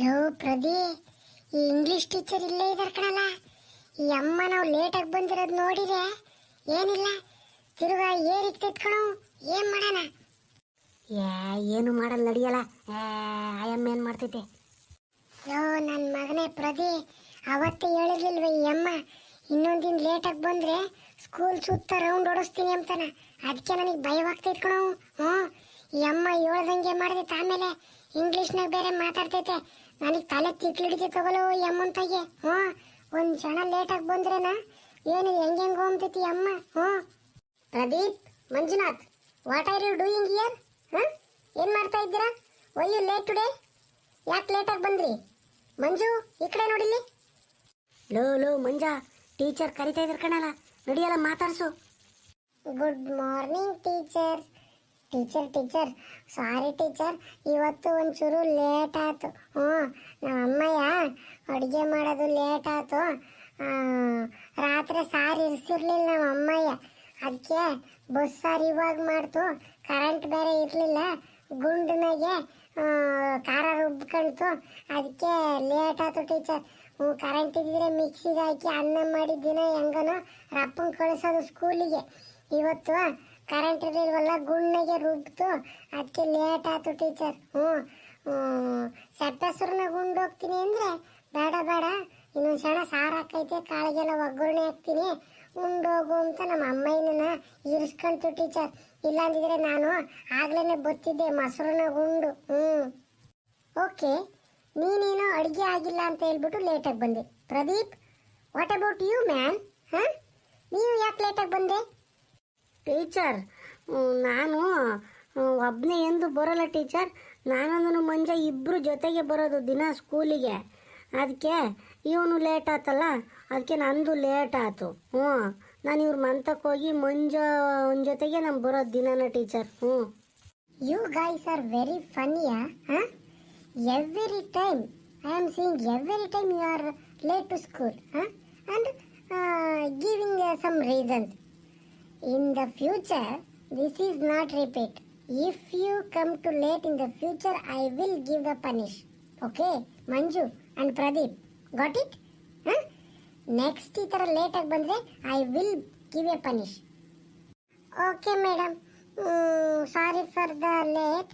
Low ಪ್ರದಿ ಈ English teacher ಇಲ್ಲೇ ಇದಾರೆ ಕಣಲ್ಲ. ಈ ಅಮ್ಮ ನಾವು ಲೇಟಾಗಿ ಬಂದಿರೋದು ನೋಡಿದೆ ಏನಿಲ್ಲ. ತಿರುಗಾ ಏರಿಕ್ ತೆತ್ಕೊಳು ಏನ್ ಮಾಡೋಣ? ಏ, ಏನು ಮಾಡಲ್ಲ ನಡಿಯಲ್ಲ. ಏ ಆಯಮ್ಮ ಏನು ಮಾಡ್ತೈತೆ ಲೋ ನನ್ನ ಮಗನೇ ಪ್ರದಿ ಅವತ್ತೇ ಹೇಳಿರ್ಲಿಲ್ವ ಈ ಅಮ್ಮ. ಇನ್ನೊಂದಿನ ಲೇಟಾಗಿ ಬಂದ್ರೆ ಸ್ಕೂಲ್ ಸುತ್ತ ರೌಂಡ್ ಓಡಿಸ್ತೀನಿ ಅಂತಾನ. ಅದಕ್ಕೆ ನನಗೆ ಭಯವಾಗ್ತೈತೆ ಕಣೋ. ಹ್ಞೂ ಈ ಅಮ್ಮ ಹೇಳ್ದಂಗೆ ಮಾಡಿದೆ ಆಮೇಲೆ ಇಂಗ್ಲೀಷ್ನಾಗ ಬೇರೆ ಮಾತಾಡ್ತೈತೆ. ನನಗೆ ತಲೆ ತಿಕ್ಲಿಡಿತೆ ತಗೊಳ್ಳೋ ತಾಯಿಗೆ ಹ್ಞೂ? ಒಂದು ಕ್ಷಣ ಲೇಟಾಗಿ ಬಂದ್ರೇನ? ಏನು ಹೆಂಗೆ ಹೆಂಗೆ ಹೋಗ್ತೈತಿ ಅಮ್ಮ, ಹ್ಞೂ? Pradeep, Manjunath what are you doing here ಹಾಂ ಏನು ಮಾಡ್ತಾ ಇದ್ದೀರಾ? ವೈ ಯು ಲೇಟ್ ಟುಡೇ ಯಾಕೆ ಲೇಟಾಗಿ ಬಂದ್ರಿ? ಮಂಜು, ಈ ಕಡೆ ನೋಡಿಲಿ ಲೋ ಲೋ, ಮಂಜ ಟೀಚರ್ ಕರಿತಾ ಇದ್ರು ಕಣಲ್ಲ. ನಡಿಯಲ್ಲ ಮಾತಾಡ್ಸು. Good morning teacher teacher teacher sorry teacher ಇವತ್ತು ಒಂಚೂರು ಲೇಟ್ ಆಯ್ತು. ಹ್ಞೂ ನಮ್ಮ ಅಮ್ಮಯ್ಯ ಅಡುಗೆ ಮಾಡೋದು ಲೇಟ್ ಆಯ್ತು. ರಾತ್ರಿ ಸಾರಿ ಇರಿಸಿರ್ಲಿಲ್ಲ ನಮ್ಮ ಅಮ್ಮಯ್ಯ. ಅದಕ್ಕೆ ಬಸ್ ಸಾರು ಇವಾಗ ಮಾಡ್ತು. ಕರೆಂಟ್ ಬೇರೆ ಇರಲಿಲ್ಲ. ಗುಂಡಿನಾಗೆ ಖಾರ ರುಬ್ಕೊಂತು ಅದಕ್ಕೆ ಲೇಟ್ ಆಯ್ತು ಟೀಚರ್ ಹ್ಞೂ ಕರೆಂಟ್ ಇದ್ದರೆ ಮಿಕ್ಸಿಗೆ ಹಾಕಿ ಅನ್ನ ಮಾಡಿದ್ದಿನ ಹೆಂಗನೋ, ರಪ್ಪನ ಕಳಿಸೋದು ಸ್ಕೂಲಿಗೆ ಇವತ್ತು ಕರೆಂಟ್ ಇರಲಿಲ್ವಲ್ಲ ಗುಣ್ಣಗೆ ರುಬ್ತು ಅದಕ್ಕೆ ಲೇಟ್ ಆಯ್ತು ಟೀಚರ್ ಹ್ಞೂ ಸಟ್ಟಸುರನ ಗುಂಡು ಹೋಗ್ತೀನಿ ಅಂದರೆ ಬೇಡ ಬೇಡ. ಇನ್ನೊಂದು ಸಣ್ಣ ಸಾರು ಹಾಕೈತೆ, ಕಾಳಿಗೆಲ್ಲ ಒಗ್ಗರಣೆ ಹಾಕ್ತೀನಿ. ಉಂಡೋಗು ಅಂತ ನಮ್ಮ ಅಮ್ಮಯ್ಯನ ಇರಿಸ್ಕೊಂತು ಟೀಚರ್ ಇಲ್ಲಾಂದಿದ್ರೆ ನಾನು ಆಗ್ಲೇ ಬತ್ತಿದ್ದೆ ಮೊಸರನ್ನ ಗುಂಡು. ಹ್ಞೂ. ಓಕೆ, ನೀನೇನೋ ಅಡುಗೆ ಆಗಿಲ್ಲ ಅಂತ ಹೇಳ್ಬಿಟ್ಟು ಲೇಟಾಗಿ ಬಂದೆ. Pradeep what about you man ಹಾಂ? ನೀವು ಯಾಕೆ ಲೇಟಾಗಿ ಬಂದೆ? ಟೀಚರ್ ನಾನು ಒಬ್ಬನೇ ಎಂದು ಬರೋಲ್ಲ ಟೀಚರ್. ನಾನಂದನು ಮಂಜ ಇಬ್ಬರು ಜೊತೆಗೆ ಬರೋದು ದಿನ ಸ್ಕೂಲಿಗೆ. ಅದಕ್ಕೆ ಇವನು ಲೇಟ್ ಆತಲ್ಲ ಅದಕ್ಕೆ ನಂದು ಲೇಟ್ ಆಯ್ತು ಹ್ಞೂ, ನಾನು ಇವ್ರ ಮಂತಕ್ಕೆ ಹೋಗಿ ಮಂಜ ಅವನ ಜೊತೆಗೆ ನಾನು ಬರೋದು ದಿನನ ಟೀಚರ್. ಹ್ಞೂ. ಯು ಗೈಸ್ ಆರ್ ವೆರಿ ಫನಿಯಾ ಹಾಂ? Every time I am seeing every time you are late to school ಹಾಂ? And giving some reasons. In the future, this is not repeat. If you come to late in the future, I will give the punish. Okay, Manju and Pradeep, got it? Huh? Next ಈ ಥರ ಲೇಟಾಗಿ ಬಂದರೆ I will give a punish okay madam sorry for the late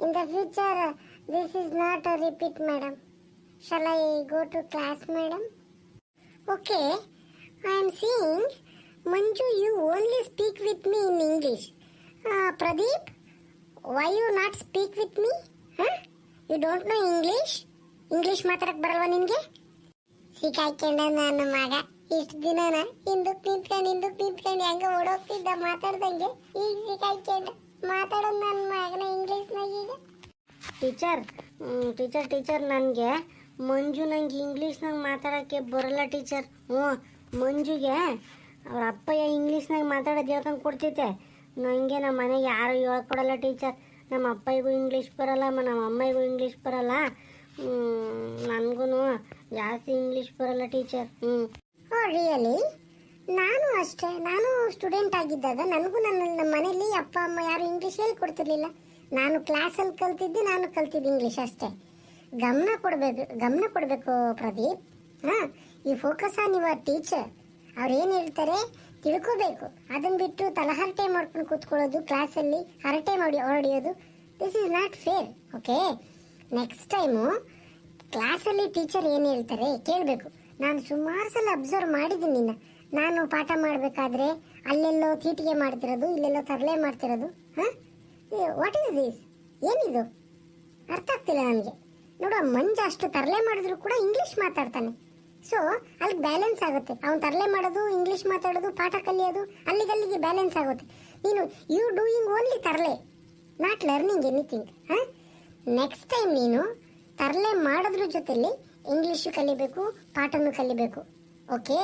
in the future this is not a repeat madam shall I go to class madam okay I am seeing Manju you only speak with me in English Pradeep why you not speak with me you don't know English English ಮಾತಾಡಕ್ಕೆ ಬರಲ್ವಾ ನಿನಗೆ? ಸಿಕ್ಕಾಯ್ಕೊಂಡ ನನ್ನ ಮಗ. ಇಷ್ಟು ದಿನನ ಹಿಂದಕ್ಕೆ ನಿಂತ್ಕೊಂಡು ಹಿಂದಕ್ಕೆ ನಿಂತ್ಕೊಂಡು ಹೆಂಗ ಓಡೋಗ್ತಿದ್ದ ಮಾತಾಡ್ದಂಗೆ? ಈಗ ಸಿಕ್ಕಾಯ್ಕೊಂಡ ಮಾತಾಡೋದು ನನ್ನ ಮಗನ ಇಂಗ್ಲೀಷ್ನಾಗ ಈಗ? ಟೀಚರ್ ಟೀಚರ್ ಟೀಚರ್ ನನಗೆ ಮಂಜು ನಂಗೆ ಇಂಗ್ಲೀಷ್ನಾಗ ಮಾತಾಡೋಕ್ಕೆ ಬರಲ್ಲ ಟೀಚರ್ ಹ್ಞೂ ಮಂಜುಗೆ ಅವ್ರ ಅಪ್ಪಯ್ಯ ಇಂಗ್ಲೀಷ್ನಾಗ ಮಾತಾಡೋದು ಹೇಳ್ಕೊಂಡು ಕೊಡ್ತೈತೆ ನನಗೆ ನಮ್ಮ ಮನೆಗೆ ಯಾರು ಹೇಳ್ಕೊಡಲ್ಲ ಟೀಚರ್. ನಮ್ಮ ಅಪ್ಪಯ್ಯಗೂ ಇಂಗ್ಲೀಷ್ ಬರಲ್ಲ ನಮ್ಮ ಅಮ್ಮಯ್ಯಗೂ ಇಂಗ್ಲೀಷ್ ಬರಲ್ಲ. ನನಗೂ ಜಾಸ್ತಿ ಇಂಗ್ಲೀಷ್ ಬರಲ್ಲ ಟೀಚರ್. ಹ್ಞೂ ಓ, ರಿಯಲಿ? ನಾನು ಅಷ್ಟೇ. ನಾನು ಸ್ಟೂಡೆಂಟ್ ಆಗಿದ್ದಾಗ ನನಗೂ ನನ್ನ, ನಮ್ಮ ಮನೇಲಿ ಅಪ್ಪ, ಅಮ್ಮ ಯಾರು ಇಂಗ್ಲೀಷ್ ಹೇಳ್ಕೊಡ್ತಿರ್ಲಿಲ್ಲ ನಾನು ಕ್ಲಾಸಲ್ಲಿ ಕಲ್ತಿದ್ದೆ, ನಾನು ಕಲ್ತಿದ್ದೆ ಇಂಗ್ಲೀಷ್ ಅಷ್ಟೇ. ಗಮನ ಕೊಡಬೇಕು ಗಮನ ಕೊಡಬೇಕು ಪ್ರದೀಪ್. ಹಾಂ, ಈ ಫೋಕಸ್ ಆನ್ ಯುವರ್ ಟೀಚರ್ ಅವ್ರು ಏನು ಹೇಳ್ತಾರೆ? ತಿಳ್ಕೋಬೇಕು. ಅದನ್ನು ಬಿಟ್ಟು ತಲಹರಟೆ ಮಾಡ್ಕೊಂಡು ಕೂತ್ಕೊಳ್ಳೋದು, ಕ್ಲಾಸಲ್ಲಿ ಹರಟೆ ಮಾಡಿ ಹೊರಡಿಯೋದು this is not fair okay next time ಕ್ಲಾಸಲ್ಲಿ ಟೀಚರ್ ಏನು ಹೇಳ್ತಾರೆ? ಕೇಳಬೇಕು. ನಾನು ಸುಮಾರು ಸಲ ಅಬ್ಸರ್ವ್ ಮಾಡಿದ್ದೀನಿ ನಿನ್ನ. ನಾನು ಪಾಠ ಮಾಡಬೇಕಾದ್ರೆ ಅಲ್ಲೆಲ್ಲೋ ತೀಟಿಗೆ ಮಾಡ್ತಿರೋದು, ಇಲ್ಲೆಲ್ಲೋ ತರಲೆ ಮಾಡ್ತಿರೋದು, ಹಾಂ? ವಾಟ್ ಈಸ್ ದಿಸ್ ಏನಿದು? ಅರ್ಥ ಆಗ್ತಿಲ್ಲ ನನಗೆ. ನೋಡು ಮಂಜ ಅಷ್ಟು ತರಲೆ ಮಾಡಿದ್ರು ಕೂಡ ಇಂಗ್ಲೀಷ್ ಮಾತಾಡ್ತಾನೆ. ಸೊ ಅಲ್ಲಿ ಬ್ಯಾಲೆನ್ಸ್ ಆಗುತ್ತೆ. ಅವ್ನು ತರಲೆ ಮಾಡೋದು ಇಂಗ್ಲೀಷ್ ಮಾತಾಡೋದು ಪಾಠ ಕಲಿಯೋದು ಅಲ್ಲಿಗಲ್ಲಿಗೆ ಬ್ಯಾಲೆನ್ಸ್ ಆಗುತ್ತೆ. ನೀನು ಯು ಡೂಯಿಂಗ್ ಓನ್ಲಿ ತರಲೆ ನಾಟ್ ಲರ್ನಿಂಗ್ ಎನಿಥಿಂಗ್ ಹಾಂ? ನೆಕ್ಸ್ಟ್ ಟೈಮ್ ನೀನು ತರಲೆ ಮಾಡೋದ್ರ ಜೊತೆಲಿ ಇಂಗ್ಲೀಷು ಕಲಿಬೇಕು ಪಾಠನೂ ಕಲಿಬೇಕು. Okay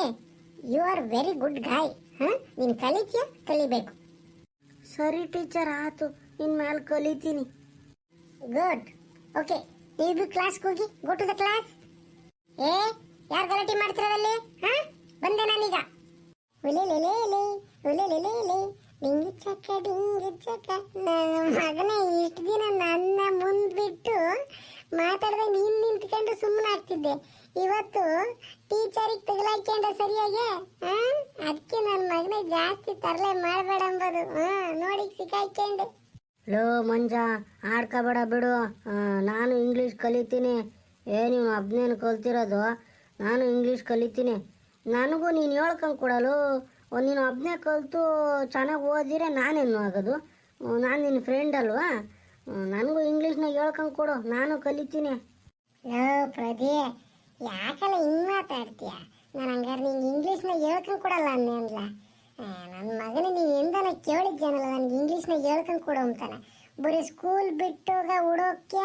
you are very good guy ಹಾಂ? ನೀನು ಕಲಿತೀಯ ಕಲಿಬೇಕು. ಸರಿ ಟೀಚರ್ ಆಯ್ತು ಮೇಲೆ ಕಲಿತೀನಿ. ಗುಡ್ ಓಕೆ ನೀವು ಕ್ಲಾಸ್ಗೆ ಹೋಗಿ ಗೋ ಟು ದ ಕ್ಲಾಸ್ ಏ ಯಾರು ಗಲಾಟೆ ಮಾಡ್ತಿರೋದಲ್ಲಿ? ಹಾ? ಬಂದೆ ನಾನೀಗ. ಒಲೆ ಲೆಲೆ ಎಲೆ ಒಲೆ ಲೆಲೆ ಎಲೆ ಡಿಂಗಿ ಚಕ್ಕ ಡಿಂಗಿ ಚಕ್ಕ ನನ್ನ ಮಗನೇ ಇಷ್ಟು ದಿನ ನನ್ನ ಮುಂದೆ ಬಿಟ್ಟು ಮಾತಾಡದೆ ನೀನ್ ನಿಂತ್ಕೊಂಡು ಸುಮ್ಮನೆ ಆಗ್ತಿದ್ದೆ. ಇವತ್ತು ಟೀಚರಿಗೆ ತಗಲಾಕೊಂಡೆ ಸರಿಯಾಗಿ? ಅದಕ್ಕೆ ನನ್ನ ಮಗನ ಜಾಸ್ತಿ ತರಲೆ ಮಾಡಬೇಡ ಅಂಬೋದು. ಹಾ, ನೋಡಿ ಸಿಕ್ಕಾಕೊಂಡೆ ಲೋ, ಮಂಜ, ಆಡ್ಕೋಬೇಡ ಬಿಡು. ನಾನು ಇಂಗ್ಲೀಷ್ ಕಲಿತೀನಿ. ಏ ನೀವು ಒಬ್ನೇನು ಕಲ್ತಿರೋದು? ನಾನು ಇಂಗ್ಲೀಷ್ ಕಲಿತೀನಿ. ನನಗೂ ನೀನು ಹೇಳ್ಕೊಂಡು ಕೊಡಲು ನೀನು ಒಬ್ಬನೇ ಕಲಿತು ಚೆನ್ನಾಗಿ ಓದಿರೆ ನಾನೇನು ಆಗೋದು? ನಾನು ನಿನ್ನ ಫ್ರೆಂಡ್ ಅಲ್ವಾ? ನನಗೂ ಇಂಗ್ಲೀಷ್ನಾಗ ಹೇಳ್ಕೊಂಡು ಕೊಡು, ನಾನು ಕಲಿತೀನಿ. ಯೋ ಪ್ರದಿ ಯಾಕಲ್ಲ ಹಿಂಗೆ ಮಾತಾಡ್ತೀಯ? ನಾನು ಹಂಗಾರೆ ನಿಂಗೆ ಇಂಗ್ಲೀಷ್ನಾಗ ಹೇಳ್ಕೊಂಡು ಕೊಡಲ್ಲ ಅನ್ನೇ ನನ್ನ ಮಗನ ನೀನು ಎಂದನ ಕೇಳಿದ್ದೇನಲ್ಲ ನನಗೆ ಇಂಗ್ಲೀಷ್ನಾಗ ಹೇಳ್ಕೊಂಡು ಕೊಡು ಅಂತಾನೆ. ಬರೀ ಸ್ಕೂಲ್ ಬಿಟ್ಟೋಗ ಉಡೋಕ್ಕೆ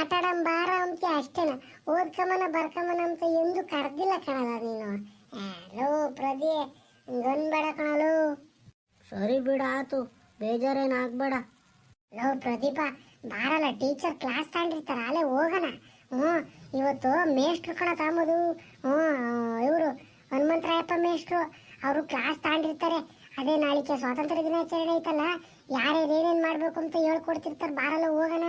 ಆಟ ಆಡಂ ಬಾರ ಅಂತ ಅಷ್ಟೇನ? ಓದ್ಕಮನ ಬರ್ಕಮನ ಅಂತ ಎಂದು ಕರೆದಿಲ್ಲ ಕಣಲ್ಲ ನೀನು. ಆ, ಪ್ರದಿ ಹಂಗನ್ಬೇಡ ಕಣಲು. ಸರಿ ಬಿಡ ಆತು. ಬೇಜಾರೇನು ಆಗ್ಬೇಡ. ಲೋ ಪ್ರದೀಪ ಬಾರಲ್ಲ ಟೀಚರ್ ಕ್ಲಾಸ್ ತಗೊಂಡಿರ್ತಾರ ಅಲ್ಲೇ ಹೋಗೋಣ. ಹ್ಞೂ ಇವತ್ತು ಮೇಷ್ಟ್ರು ಕಣ ತಗೊಂಬೋದು ಹ್ಞೂ ಇವರು ಹನುಮಂತರಾಯಪ್ಪ ಮೇಷ್ಟ್ರು. ಅವರು ಕ್ಲಾಸ್ ತಗೊಂಡಿರ್ತಾರೆ. ಅದೇ ನಾಳಿಕೆ ಸ್ವಾತಂತ್ರ್ಯ ದಿನಾಚರಣೆ ಐತಲ್ಲ ಯಾರ್ಯಾರು ಏನೇನು ಮಾಡಬೇಕು ಅಂತ ಹೇಳ್ಕೊಡ್ತಿರ್ತಾರೆ ಬಾರಲ್ಲ ಹೋಗೋಣ.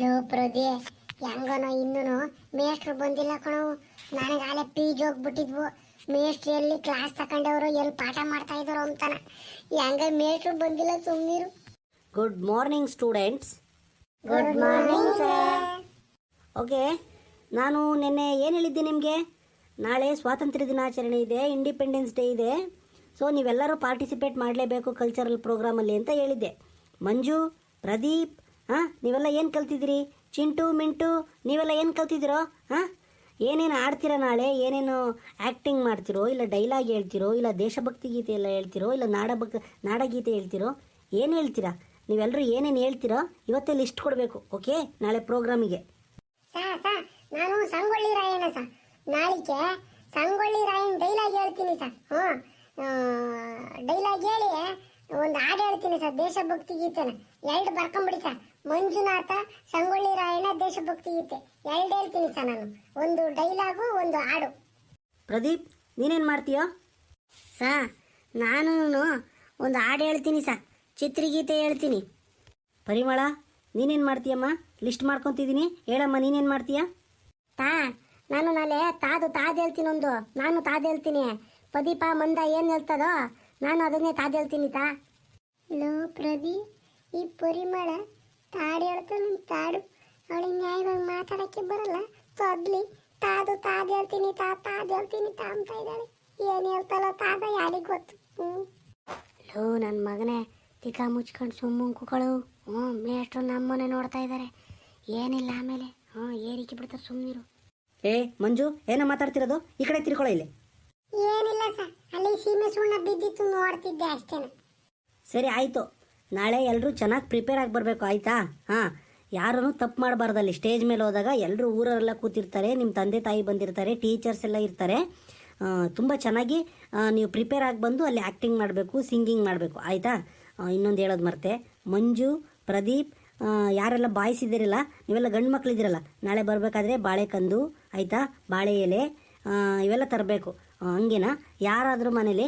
ಲೋ ಪ್ರದೇ ಹೆಂಗನೋ ಇನ್ನೂ ಮೇಷ್ಟ್ರು ಬಂದಿಲ್ಲ ಕಣೋ. ನನಗೆ ಆಲೆ ಪೀಜ್ ಹೋಗ್ಬಿಟ್ಟಿದ್ವು. ಮೇಷ್ಟ್ರು ಎಲ್ಲಿ ಕ್ಲಾಸ್ ತಗೊಂಡವರು ಎಲ್ಲಿ ಪಾಠ ಮಾಡ್ತಾ ಇದ್ದಾರೋ ಅಂತಾನೆ. ಹೆಂಗ ಮೇಷ್ಟ್ರು ಬಂದಿಲ್ಲ ಸುಮ್ಮನಿರು good morning students good morning sir okay ನಾನು ನಿನ್ನೆ ಏನು ಹೇಳಿದ್ದೆ ನಿಮಗೆ? ನಾಳೆ ಸ್ವಾತಂತ್ರ್ಯ ದಿನಾಚರಣೆ ಇದೆ ಇಂಡಿಪೆಂಡೆನ್ಸ್ ಡೇ ಇದೆ. ಸೊ ನೀವೆಲ್ಲರೂ ಪಾರ್ಟಿಸಿಪೇಟ್ ಮಾಡಲೇಬೇಕು ಕಲ್ಚರಲ್ ಪ್ರೋಗ್ರಾಮಲ್ಲಿ ಅಂತ ಹೇಳಿದ್ದೆ. ಮಂಜು, ಪ್ರದೀಪ್, ಹಾಂ? ನೀವೆಲ್ಲ ಏನು ಕಲ್ತಿದ್ದೀರಿ? ಚಿಂಟು, ಮಿಂಟು, ನೀವೆಲ್ಲ ಏನು ಕಲ್ತಿದ್ದೀರೋ, ಹಾಂ? ಏನೇನು ಆಡ್ತೀರಾ ನಾಳೆ? ಏನೇನು ಆ್ಯಕ್ಟಿಂಗ್ ಮಾಡ್ತಿರೋ, ಇಲ್ಲ ಡೈಲಾಗ್ ಹೇಳ್ತಿರೋ, ಇಲ್ಲ ದೇಶಭಕ್ತಿ ಗೀತೆ ಎಲ್ಲ ಹೇಳ್ತಿರೋ, ಇಲ್ಲ ನಾಡಭಕ್ ನಾಡಗೀತೆ ಹೇಳ್ತಿರೋ, ಏನು ಹೇಳ್ತೀರಾ? ನೀವೆಲ್ಲರೂ ಏನೇನು ಹೇಳ್ತೀರೋ, ಇವತ್ತೇ ಲಿಸ್ಟ್ ಕೊಡಬೇಕು ಓಕೆ ನಾಳೆ ಪ್ರೋಗ್ರಾಮಿಗೆ ಸಾ ಸಾ, ನಾನು ಸಂಗೊಳ್ಳಿ ರಾಯಣ್ಣ ಸಾ. ನಾಳಿಕೆ ಸಂಗೊಳ್ಳಿ ರಾಯಣ್ಣ ಡೈಲಾಗ್ ಹೇಳ್ತೀನಿ ಸರ್ ಹ್ಞೂ ಡೈಲಾಗ್ ಹೇಳಿ. ಒಂದು ಹಾಡು ಹೇಳ್ತೀನಿ ಸರ್ ದೇಶಭಕ್ತಿ ಗೀತೆನ. ಎರಡು ಬರ್ಕೊಂಬಿಡಿ ಸರ್. ಮಂಜುನಾಥ ಸಂಗೊಳ್ಳಿ ರಾಯಣ್ಣ ದೇಶಭಕ್ತಿ ಗೀತೆ. ಎರಡು ಹೇಳ್ತೀನಿ ಸರ್ ನಾನು. ಒಂದು ಡೈಲಾಗು ಒಂದು ಹಾಡು. ಪ್ರದೀಪ್ ನೀನೇನು ಮಾಡ್ತೀಯೋ? ಸಾ ನಾನು ಒಂದು ಹಾಡು ಹೇಳ್ತೀನಿ ಸರ್. ಚಿತ್ರಗೀತೆ ಹೇಳ್ತೀನಿ. ಪರಿಮಳ ನೀನೇನು ಮಾಡ್ತೀಯಮ್ಮ? ಲಿಸ್ಟ್ ಮಾಡ್ಕೊತಿದ್ದೀನಿ ಹೇಳಮ್ಮ ನೀನೇನು ಮಾಡ್ತೀಯ? ತಾ ನಾನು ನಾಳೆ ತಾದು ತಾದು ಹೇಳ್ತೀನಿ ಒಂದು ನಾನು ತಾದು ಹೇಳ್ತೀನಿ. ಪ್ರದೀಪ ಮಂದ ಏನು ಹೇಳ್ತದೋ ನಾನು ಅದನ್ನೇ ತಾದು ಹೇಳ್ತೀನಿ ತಾ ಲೋ ಪ್ರದೀಪ್ ಈ ಪರಿಮಳ ತಾಡು ಹೇಳ್ತಾನ ತಾಡು. ಅವಳಿಗೆ ನ್ಯಾಯವಾಗಿ ಮಾತಾಡಕ್ಕೆ ಬರಲ್ಲ. ತೊದ್ಲಿ ತಾದು ತಾದು ಹೇಳ್ತೀನಿ ತಾ ತಾದು ಹೇಳ್ತೀನಿ ತಾ ಅಂತ ಇದ್ದಾಳೆ. ಏನು ಹೇಳ್ತಾಳೋ ತಾದ ಯಾರಿಗೆ ಗೊತ್ತು? ಹ್ಞೂ. ಲೋ ನನ್ನ ಮಗನೇ ತಿಕ್ಕ ಮುಚ್ಕೊಂಡು ಸುಮ್ಮನೆ ಕುಕ್ಕಳು ಹ್ಞೂ ಮೇಷ್ಟ್ರು ನಮ್ಮನೆ ನೋಡ್ತಾ ಇದ್ದಾರೆ. ಏನಿಲ್ಲ ಆಮೇಲೆ. ಹ್ಞೂ ಏರಿಕೆ ಬಿಡ್ತಾರೆ ಸುಮ್ಮನಿರು ಏ ಮಂಜು ಏನೋ ಮಾತಾಡ್ತಿರೋದು? ಈ ಕಡೆ ತಿರ್ಕೊಳ್ಳೋ ಇಲ್ಲಿ. ಏನಿಲ್ಲ ಸರ್, ಅಲ್ಲಿ ಸೀಮೆ ಸುಣ್ಣ ಬಿದ್ದಿತ್ತು ನೋಡ್ತಿದ್ದೆ ಅಷ್ಟೇನೆ ಸರಿ, ಆಯಿತು. ನಾಳೆ ಎಲ್ಲರೂ ಚೆನ್ನಾಗಿ ಪ್ರಿಪೇರ್ ಆಗಿ ಬರಬೇಕು, ಆಯಿತಾ? ಹಾಂ, ಯಾರನ್ನು ತಪ್ಪು ಮಾಡಬಾರ್ದಲ್ಲಿ. ಸ್ಟೇಜ್ ಮೇಲೆ ಹೋದಾಗ ಎಲ್ಲರೂ ಊರವರೆಲ್ಲ ಕೂತಿರ್ತಾರೆ ನಿಮ್ಮ ತಂದೆ ತಾಯಿ ಬಂದಿರ್ತಾರೆ ಟೀಚರ್ಸ್ ಎಲ್ಲ ಇರ್ತಾರೆ. ತುಂಬ ಚೆನ್ನಾಗಿ ನೀವು ಪ್ರಿಪೇರ್ ಆಗಿ ಬಂದು ಅಲ್ಲಿ ಆ್ಯಕ್ಟಿಂಗ್ ಮಾಡಬೇಕು ಸಿಂಗಿಂಗ್ ಮಾಡಬೇಕು, ಆಯಿತಾ? ಇನ್ನೊಂದು ಹೇಳೋದು ಮರ್ತೆ. ಮಂಜು, ಪ್ರದೀಪ್ ಯಾರೆಲ್ಲ ಬಾಯ್ಸ್ ಇದ್ದೀರಲ್ಲ, ನೀವೆಲ್ಲ ಗಂಡು ಮಕ್ಕಳಿದ್ದೀರಲ್ಲ ನಾಳೆ ಬರಬೇಕಾದ್ರೆ ಬಾಳೆಕಂದು, ಆಯಿತಾ? ಬಾಳೆ ಎಲೆ ಇವೆಲ್ಲ ತರಬೇಕು. ಹಂಗೇನಾ? ಯಾರಾದರೂ ಮನೇಲಿ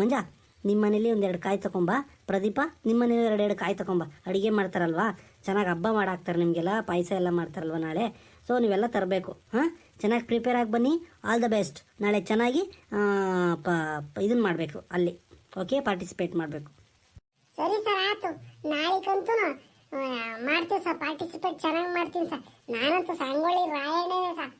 ಮಂಜ ನಿಮ್ಮ ಮನೇಲಿ ಒಂದೆರಡು ಕಾಯಿ ತಗೊಂಬ ಪ್ರದೀಪ ನಿಮ್ಮ ಮನೇಲಿ ಎರಡೆರಡು ಕಾಯಿ ತಗೊಂಬ ಅಡುಗೆ ಮಾಡ್ತಾರಲ್ವಾ? ಚೆನ್ನಾಗಿ ಹಬ್ಬ ಮಾಡಾಕ್ತಾರೆ ನಿಮಗೆಲ್ಲ, ಪಾಯಸ ಎಲ್ಲ ಮಾಡ್ತಾರಲ್ವ ನಾಳೆ? ಸೊ ನೀವೆಲ್ಲ ತರಬೇಕು. ಹಾಂ? ಚೆನ್ನಾಗಿ ಪ್ರಿಪೇರ್ ಆಗಿ ಬನ್ನಿ. ಆಲ್ ದ ಬೆಸ್ಟ್ ನಾಳೆ ಚೆನ್ನಾಗಿ ಪ ಇದನ್ನು ಮಾಡಬೇಕು, ಅಲ್ಲಿ. ಓಕೆ ಪಾರ್ಟಿಸಿಪೇಟ್ ಮಾಡಬೇಕು. ಸರಿ ಸರ್, ಆಯ್ತು. ನಾಳೆಗಂತೂ ಮಾಡ್ತೀವಿ ಸರ್. ಪಾರ್ಟಿಸಿಪೇಟ್ ಚೆನ್ನಾಗಿ ಮಾಡ್ತೀನಿ ಸರ್. ನಾನಂತೂ ಸಂಗೊಳ್ಳಿ ರಾಯಣ್ಣನೇ ಸರ್.